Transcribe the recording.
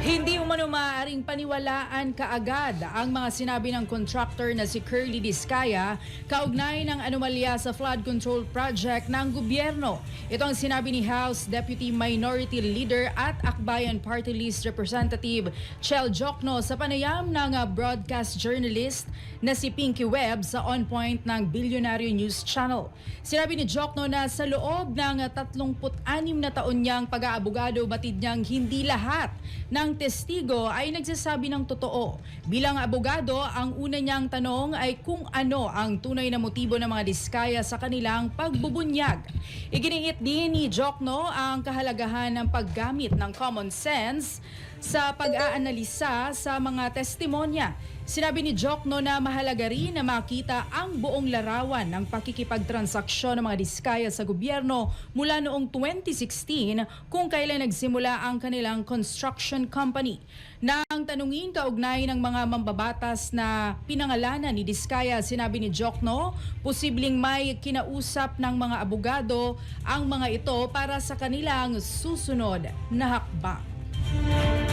Hindi umano maaaring paniwalaan kaagad ang mga sinabi ng contractor na si Curly Discaya kaugnay ng anomalya sa flood control project ng gobyerno. Ito ang sinabi ni House Deputy Minority Leader at Akbayan Party List Representative Chel Jokno sa panayam ng uh, broadcast journalist na si Pinky Webb sa On Point ng Billionaire News Channel. Sinabi ni Jokno na sa loob ng uh, 36 na taon niyang pag-aabogado batid niyang hindi lahat ng testigo ay nagsasabi ng totoo. Bilang abogado, ang una niyang tanong ay kung ano ang tunay na motibo ng mga diskaya sa kanilang pagbubunyag. Iginiit din ni Jokno ang kahalagahan ng paggamit ng common sense sa pag-aanalisa sa mga testimonya. Sinabi ni Jokno na mahalaga rin na makita ang buong larawan ng pakikipagtransaksyon ng mga diskaya sa gobyerno mula noong 2016 kung kailan nagsimula ang kanilang construction company. Nang tanungin kaugnay ng mga mambabatas na pinangalanan ni Diskaya, sinabi ni Jokno, posibleng may kinausap ng mga abogado ang mga ito para sa kanilang susunod na hakbang.